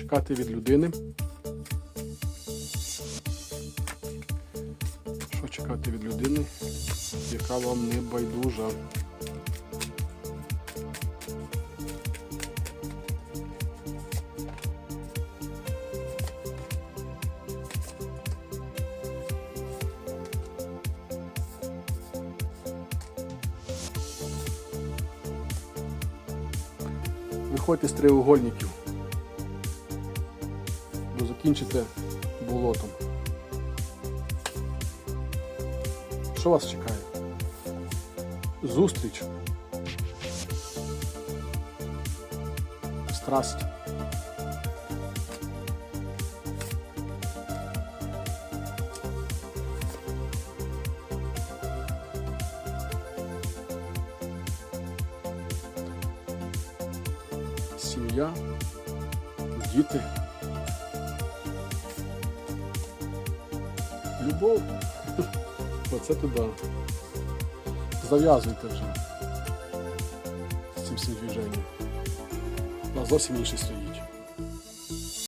чекати від людини? Що чекати від людини, яка вам не байдужа? Виходьте з треугольників, бо закінчите болотом. Що вас чекає? Зустріч. Страсть. Сім'я, діти. Любов. Оце туди. Зав'язуйте вже з цим всім движенням. У зовсім інше стоїть.